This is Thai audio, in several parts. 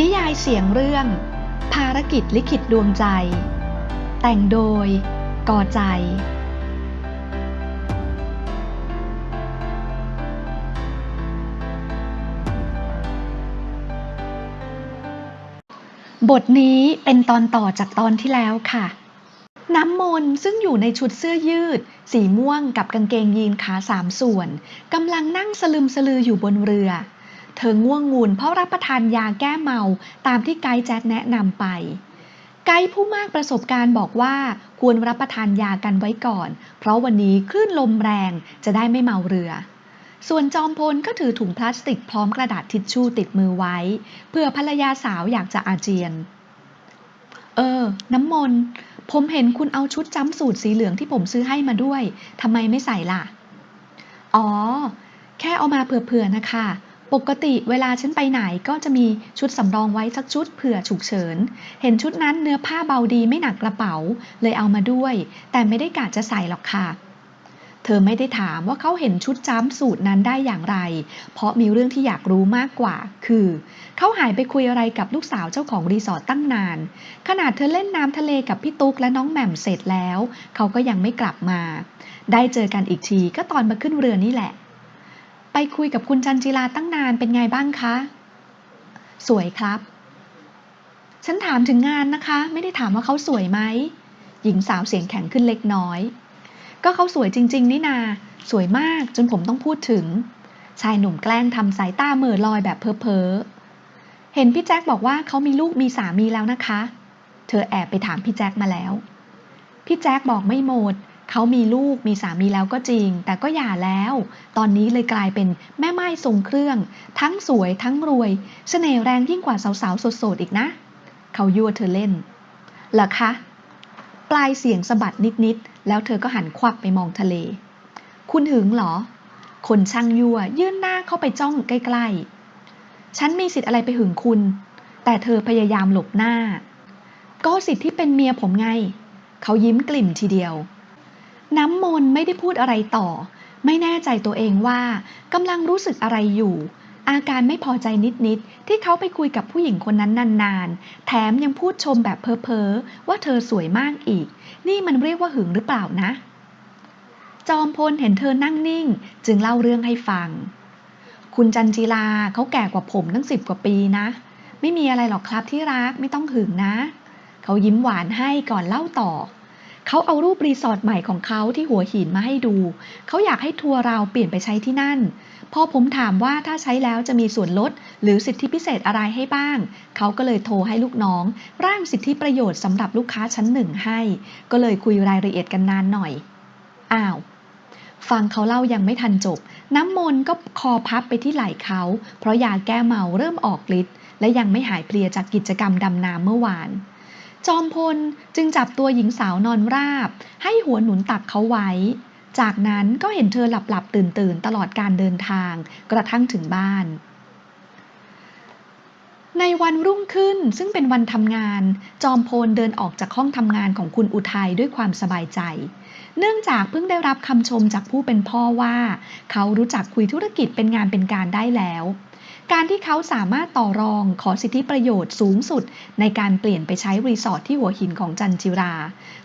นิยายเสียงเรื่อง ภารกิจลิขิตดวงใจ แต่งโดยกอใจ บทนี้เป็นตอนต่อจากตอนที่แล้วค่ะ น้ำมนต์ซึ่งอยู่ในชุดเสื้อยืด สีม่วงกับกางเกงยีนขาสามส่วนกำลังนั่งสลึมสลืออยู่บนเรือ เธอง่วงงูนเพราะรับประทานยาแก้เมาตามที่ไกด์แจ็คแนะนำไป ไกด์ผู้มากประสบการณ์บอกว่าควรรับประทานยากันไว้ก่อน เพราะวันนี้คลื่นลมแรงจะได้ไม่เมาเรือ ส่วนจอมพลก็ถือถุงพลาสติกพร้อมกระดาษทิชชู่ติดมือไว้เพื่อภรรยาสาวอยากจะอาเจียน เออ น้ำมนต์ผมเห็นคุณเอาชุดจำสูตรสีเหลืองที่ผมซื้อให้มาด้วยทำไมไม่ใส่ล่ะ อ๋อ แค่เอามาเผื่อๆนะคะ ปกติเวลาฉันไปไหนก็จะมีชุดสำรองไว้สักชุดเผื่อฉุกเฉิน เห็นชุดนั้นเนื้อผ้าเบาดีไม่หนักกระเป๋า เลยเอามาด้วย แต่ไม่ได้กะจะใส่หรอกค่ะ เธอไม่ได้ถามว่าเขาเห็นชุดจ้ำสูตรนั้นได้อย่างไร เพราะมีเรื่องที่อยากรู้มากกว่า คือ เขาหายไปคุยอะไรกับลูกสาวเจ้าของรีสอร์ทตั้งนาน ขนาดเธอเล่นน้ำทะเลกับพี่ตุ๊กและน้องแหม่มเสร็จแล้ว เขาก็ยังไม่กลับมา ได้เจอกันอีกทีก็ตอนมาขึ้นเรือนี่แหละ ไปคุยกับคุณจันจิลาตั้งนานเป็นไงบ้างคะ สวยครับ ฉันถามถึงงานนะคะ ไม่ได้ถามว่าเขาสวยไหม หญิงสาวเสียงแข็งขึ้นเล็กน้อย ก็เขาสวยจริง ๆ นี่นา สวยมากจนผมต้องพูดถึง ชายหนุ่มแกล้งทำสายตาเหม่อลอยแบบเพ้อๆเห็นพี่แจ็คบอกว่าเขามีลูกมีสามีแล้วนะคะ เธอแอบไปถามพี่แจ็คมาแล้ว พี่แจ็คบอกไม่หมด เขามีลูกมีสามีแล้วก็จริง แต่ก็หย่าแล้ว ตอนนี้เลยกลายเป็นแม่ไม้ทรงเครื่อง ทั้งสวยทั้งรวยเสน่ห์แรงยิ่งกว่าสาวๆโสดๆอีกนะ เขายั่วเธอเล่นเหรอคะ ปลายเสียงสะบัดนิดๆ แล้วเธอก็หันควับไปมองทะเล คุณหึงเหรอ คนช่างยั่วยื่นหน้าเข้าไปจ้องใกล้ๆ ฉันมีสิทธิ์อะไรไปหึงคุณ แต่เธอพยายามหลบหน้า ก็สิทธิ์ที่เป็นเมียผมไง เขายิ้มกลิ่มทีเดียว น้ำมนไม่ได้พูดอะไรต่อ ไม่แน่ใจตัวเองว่ากำลังรู้สึกอะไรอยู่ อาการไม่พอใจนิดๆที่เขาไปคุยกับผู้หญิงคนนั้นนานๆ แถมยังพูดชมแบบเพ้อๆว่าเธอสวยมากอีก นี่มันเรียกว่าหึงหรือเปล่านะ จอมพลเห็นเธอนั่งนิ่ง จึงเล่าเรื่องให้ฟัง คุณจันจีลาเขาแก่กว่าผมตั้งสิบกว่าปีนะ ไม่มีอะไรหรอกครับที่รักไม่ต้องหึงนะ เขายิ้มหวานให้ก่อนเล่าต่อ เขาเอารูปรีสอร์ทใหม่ของเขาที่หัวหินมาให้ดู เขาอยากให้ทัวร์เราเปลี่ยนไปใช้ที่นั่น พอผมถามว่าถ้าใช้แล้วจะมีส่วนลด หรือสิทธิพิเศษอะไรให้บ้าง เขาก็เลยโทรให้ลูกน้อง ร่างสิทธิประโยชน์สำหรับลูกค้าชั้นหนึ่งให้ ก็เลยคุยรายละเอียดกันนานหน่อย อ้าว ฟังเขาเล่ายังไม่ทันจบ น้ำมนต์ก็คอพับไปที่ไหล่เขา เพราะยาแก้เมาเริ่มออกฤทธิ์และยังไม่หายเพลียจากกิจกรรมดำน้ำเมื่อวาน จอมพลจึงจับตัวหญิงสาวนอนราบ ให้หัวหนุนตักเขาไว้ จากนั้นก็เห็นเธอหลับหลับตื่นตื่นๆตลอดการเดินทางกระทั่งถึงบ้าน ในวันรุ่งขึ้นซึ่งเป็นวันทำงาน จอมพลเดินออกจากห้องทำงานของคุณอุทัยด้วยความสบายใจ เนื่องจากเพิ่งได้รับคำชมจากผู้เป็นพ่อว่า เขารู้จักคุยธุรกิจเป็นงานเป็นการได้แล้ว การที่เขาสามารถต่อรองขอสิทธิประโยชน์สูงสุด ในการเปลี่ยนไปใช้รีสอร์ทที่หัวหินของจันจิรา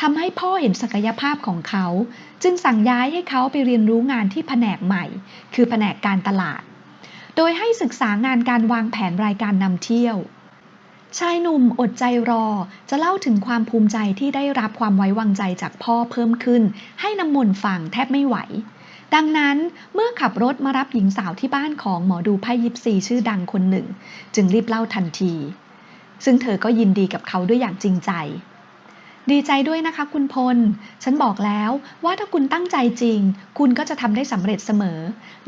ทำให้พ่อเห็นศักยภาพของเขา จึงสั่งย้ายให้เขาไปเรียนรู้งานที่แผนกใหม่ คือแผนกการตลาด โดยให้ศึกษางานการวางแผนรายการนำเที่ยวชายหนุ่มอดใจรอจะเล่าถึงความภูมิใจที่ได้รับความไว้วางใจจากพ่อเพิ่มขึ้น ให้น้ำมนต์ฟังแทบไม่ไหว ดังนั้นเมื่อขับรถมารับหญิงสาวที่บ้านของหมอดูไพ่ยิปซีชื่อดังคนหนึ่ง จึงรีบเล่าทันที ซึ่งเธอก็ยินดีกับเขาด้วยอย่างจริงใจ ดีใจด้วยนะคะคุณพล ฉันบอกแล้วว่าถ้าคุณตั้งใจจริง คุณก็จะทำได้สำเร็จเสมอ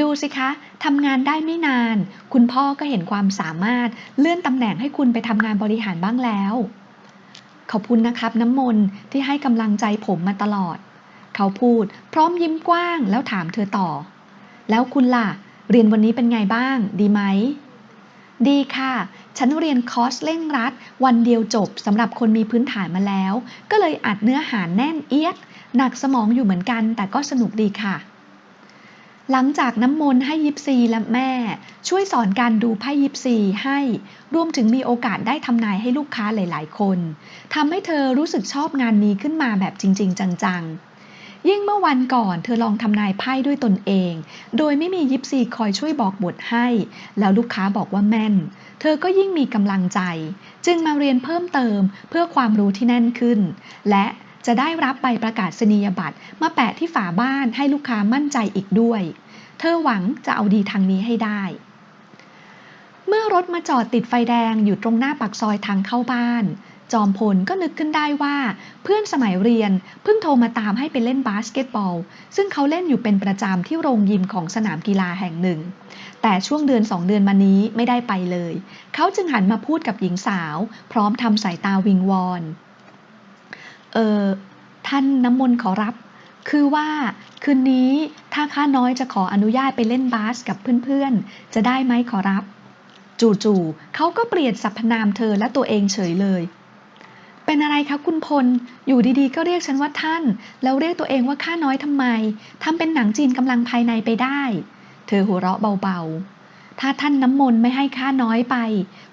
ดูสิคะทำงานได้ไม่นาน คุณพ่อก็เห็นความสามารถเลื่อนตำแหน่งให้คุณไปทำงานบริหารบ้างแล้ว ขอบคุณนะครับน้ำมนต์ที่ให้กำลังใจผมมาตลอด เขาพูด พร้อมยิ้มกว้างแล้วถามเธอต่อ แล้วคุณล่ะ เรียนวันนี้เป็นไงบ้าง ดีไหม ดีค่ะ ฉันเรียนคอร์สเร่งรัด วันเดียวจบสำหรับคนมีพื้นฐานมาแล้ว ก็เลยอัดเนื้อหาแน่นเอียด หนักสมองอยู่เหมือนกัน แต่ก็สนุกดีค่ะหลังจากน้ำมนต์ให้ยิปซีและแม่ ช่วยสอนการดูไพ่ยิปซีให้ รวมถึงมีโอกาสได้ทำนายให้ลูกค้าหลาย ๆ คนทำให้เธอรู้สึกชอบงานนี้ขึ้นมาแบบจริง ๆ จัง ๆ ยิ่งเมื่อวันก่อนเธอลองทำนายไพ่ด้วยตนเอง โดยไม่มียิปซีคอยช่วยบอกบทให้ แล้วลูกค้าบอกว่าแม่น เธอก็ยิ่งมีกำลังใจ จึงมาเรียนเพิ่มเติมเพื่อความรู้ที่แน่นขึ้น และจะได้รับใบประกาศนียบัตรมาแปะที่ฝาบ้านให้ลูกค้ามั่นใจอีกด้วย เธอหวังจะเอาดีทางนี้ให้ได้ เมื่อรถมาจอดติดไฟแดงอยู่ตรงหน้าปากซอยทางเข้าบ้าน จอมพลก็นึกขึ้นได้ว่า เพื่อนสมัยเรียนเพิ่งโทรมาตามให้ไปเล่นบาสเกตบอล ซึ่งเขาเล่นอยู่เป็นประจำที่โรงยิมของสนามกีฬาแห่งหนึ่ง แต่ช่วงเดือนสองเดือนมานี้ไม่ได้ไปเลย เขาจึงหันมาพูดกับหญิงสาว พร้อมทำสายตาวิงวอน เออท่านน้ำมนต์ขอรับ คือว่าคืนนี้ถ้าข้าน้อยจะขออนุญาตไปเล่นบาสกับเพื่อนๆ จะได้ไหมขอรับ จู่ๆเขาก็เปลี่ยนสรรพนามเธอและตัวเองเฉยเลย เป็นอะไรคะคุณพล อยู่ดีๆ ก็เรียกฉันว่าท่าน แล้วเรียกตัวเองว่าข้าน้อยทำไม ทำเป็นหนังจีนกำลังภายในไปได้ เธอหัวเราะเบาๆ ถ้าท่านน้ำมนต์ไม่ให้ข้าน้อยไป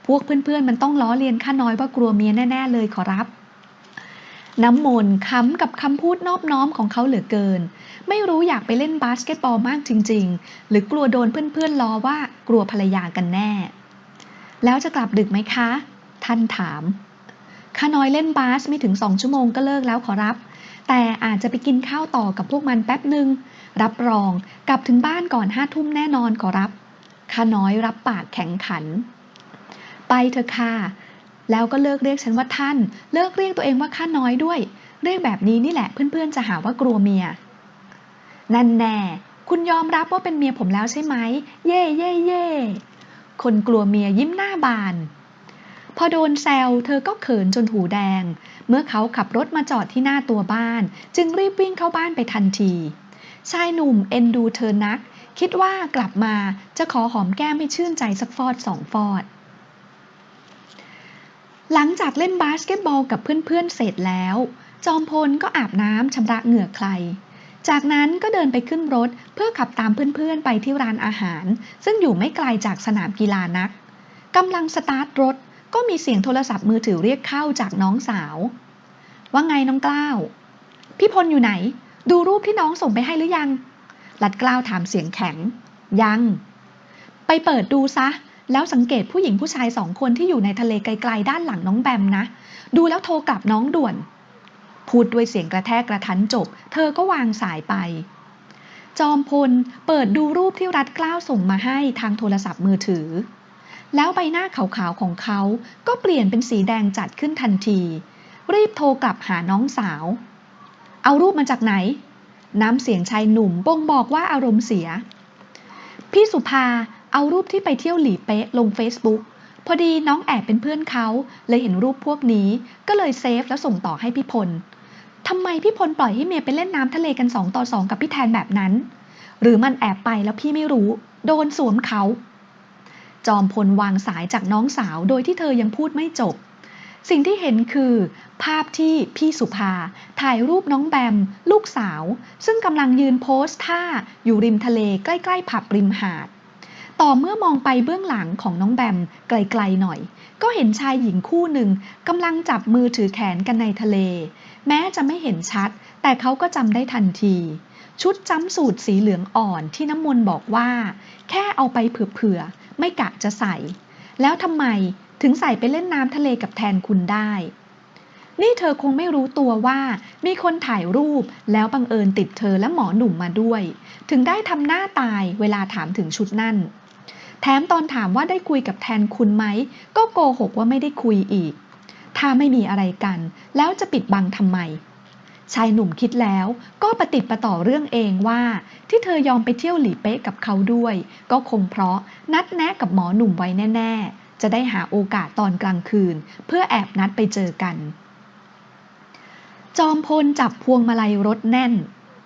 พวกเพื่อนๆ มันต้องล้อเลียนข้าน้อยว่ากลัวเมียแน่ ๆ เลยขอรับ น้ำมนต์ค้ำกับคำพูดนอบน้อมของเขาเหลือเกิน ไม่รู้อยากไปเล่นบาสเกตบอลมากจริง ๆ หรือกลัวโดนเพื่อนๆล้อว่ากลัวภรรยากันแน่ แล้วจะกลับดึกไหมคะ ท่านถาม ข้าน้อยเล่นบาสไม่ถึงสองชั่วโมงก็เลิกแล้วขอรับ แต่อาจจะไปกินข้าวต่อกับพวกมันแป๊บหนึ่งรับรองกลับถึงบ้านก่อนห้าทุ่มแน่นอนขอรับข้าน้อยรับปากแข็งขัน ไปเถอะค่ะแล้วก็เลิกเรียกฉันว่าท่าน เลิกเรียกตัวเองว่าข้าน้อยด้วย เรียกแบบนี้นี่แหละเพื่อนๆจะหาว่ากลัวเมีย นั่นแน่ คุณยอมรับว่าเป็นเมียผมแล้วใช่ไหม เย่เย่เย่คนกลัวเมียยิ้มหน้าบาน พอโดนแซวเธอก็เขินจนหูแดง เมื่อเขาขับรถมาจอดที่หน้าตัวบ้าน จึงรีบวิ่งเข้าบ้านไปทันที ชายหนุ่มเอ็นดูเธอนัก คิดว่ากลับมาจะขอหอมแก้มไม่ชื่นใจสักฟอดสองฟอด หลังจากเล่นบาสเกตบอลกับเพื่อนๆเสร็จแล้ว จอมพลก็อาบน้ำชำระเหงื่อใครจากนั้นก็เดินไปขึ้นรถเพื่อขับตามเพื่อนๆไปที่ร้านอาหาร ซึ่งอยู่ไม่ไกลจากสนามกีฬานักกำลังสตาร์ทรถ ก็มีเสียงโทรศัพท์มือถือเรียกเข้าจากน้องสาว ว่าไงน้องกล้าว พี่พลอยู่ไหน ดูรูปที่น้องส่งไปให้หรือยัง หลัดกล้าวถามเสียงแข็ง ยัง ไปเปิดดูซะ แล้วสังเกตผู้หญิงผู้ชายสองคนที่อยู่ในทะเลไกลๆด้านหลังน้องแบมนะ ดูแล้วโทรกลับน้องด่วน พูดด้วยเสียงกระแทกกระทันจบ เธอก็วางสายไปจอมพลเปิดดูรูปที่รัดกล้าวส่งมาให้ทางโทรศัพท์มือถือ แล้วใบหน้าขาวๆของเขา ก็เปลี่ยนเป็นสีแดงจัดขึ้นทันที รีบโทรกลับหาน้องสาว เอารูปมาจากไหน น้ำเสียงชายหนุ่มบ่งบอกว่าอารมณ์เสีย พี่สุภาเอารูปที่ไปเที่ยวหลีเป๊ะลง Facebook พอดีน้องแอบเป็นเพื่อนเขา เลยเห็นรูปพวกนี้ ก็เลยเซฟแล้วส่งต่อให้พี่พลทำไมพี่พลปล่อยให้เมียไปเล่นน้ำทะเลกันสองต่อสองกับพี่แทนแบบนั้น หรือมันแอบไปแล้วพี่ไม่รู้ โดนสวมเขา จอมพลวางสายจากน้องสาวโดยที่เธอยังพูดไม่จบ สิ่งที่เห็นคือ ภาพที่พี่สุภา ถ่ายรูปน้องแบม ลูกสาว ซึ่งกำลังยืนโพสท่าอยู่ริมทะเลใกล้ๆผับริมหาด ต่อเมื่อมองไปเบื้องหลังของน้องแบมไกลๆหน่อย ก็เห็นชายหญิงคู่หนึ่งกำลังจับมือถือแขนกันในทะเล แม้จะไม่เห็นชัด แต่เขาก็จำได้ทันทีชุดจำสูตรสีเหลืองอ่อนที่น้ำมนต์บอกว่า แค่เอาไปเผื่อ ไม่กะจะใส่ แล้วทำไมถึงใส่ไปเล่นน้ำทะเลกับแทนคุณได้ นี่เธอคงไม่รู้ตัวว่ามีคนถ่ายรูปแล้วบังเอิญติดเธอและหมอหนุ่มมาด้วย ถึงได้ทำหน้าตายเวลาถามถึงชุดนั่น แถมตอนถามว่าได้คุยกับแทนคุณไหม ก็โกหกว่าไม่ได้คุยอีก ถ้าไม่มีอะไรกัน แล้วจะปิดบังทำไม ชายหนุ่มคิดแล้วก็ประติดประต่อเรื่องเองว่า ที่เธอยอมไปเที่ยวหลีเป๊ะกับเขาด้วย ก็คงเพราะนัดแนะกับหมอหนุ่มไว้แน่ ๆ จะได้หาโอกาสตอนกลางคืน เพื่อแอบนัดไปเจอกัน จอมพลจับพวงมาลัยรถแน่น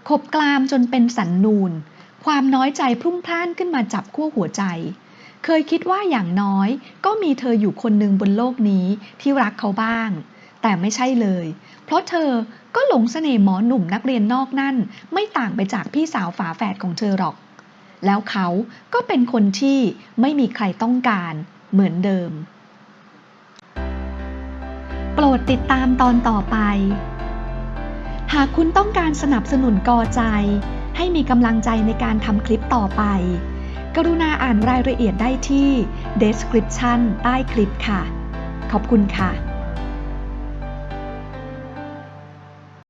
ขบกลามจนเป็นสันนูน ความน้อยใจพรุ่งพล่านขึ้นมาจับขั้วหัวใจ เคยคิดว่าอย่างน้อย ก็มีเธออยู่คนหนึ่งบนโลกนี้ที่รักเขาบ้าง แต่ไม่ใช่เลย เพราะเธอก็หลงเสน่ห์หมอหนุ่มนักเรียนนอกนั่น ไม่ต่างไปจากพี่สาวฝาแฝดของเธอหรอก แล้วเขาก็เป็นคนที่ไม่มีใครต้องการเหมือนเดิม โปรดติดตามตอนต่อไป หากคุณต้องการสนับสนุนกอใจ ให้มีกำลังใจในการทำคลิปต่อไป กรุณาอ่านรายละเอียดได้ที่ description ใต้คลิปค่ะ ขอบคุณค่ะ